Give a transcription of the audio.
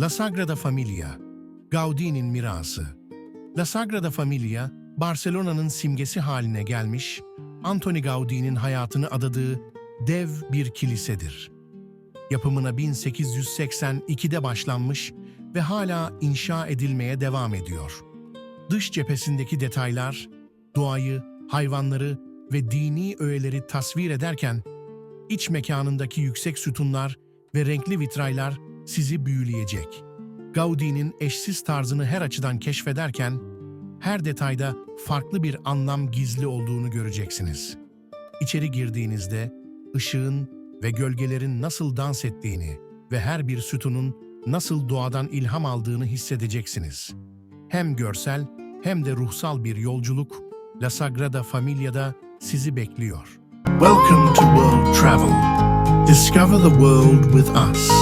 La Sagrada Familia, Gaudi'nin mirası. La Sagrada Familia, Barcelona'nın simgesi haline gelmiş, Antoni Gaudi'nin hayatını adadığı dev bir kilisedir. Yapımına 1882'de başlanmış ve hala inşa edilmeye devam ediyor. Dış cephesindeki detaylar, doğayı, hayvanları ve dini öğeleri tasvir ederken, iç mekanındaki yüksek sütunlar ve renkli vitraylar sizi büyüleyecek. Gaudi'nin eşsiz tarzını her açıdan keşfederken, her detayda farklı bir anlam gizli olduğunu göreceksiniz. İçeri girdiğinizde ışığın ve gölgelerin nasıl dans ettiğini ve her bir sütunun nasıl doğadan ilham aldığını hissedeceksiniz. Hem görsel hem de ruhsal bir yolculuk La Sagrada Familia'da sizi bekliyor. Welcome to World Travel. Discover the world with us.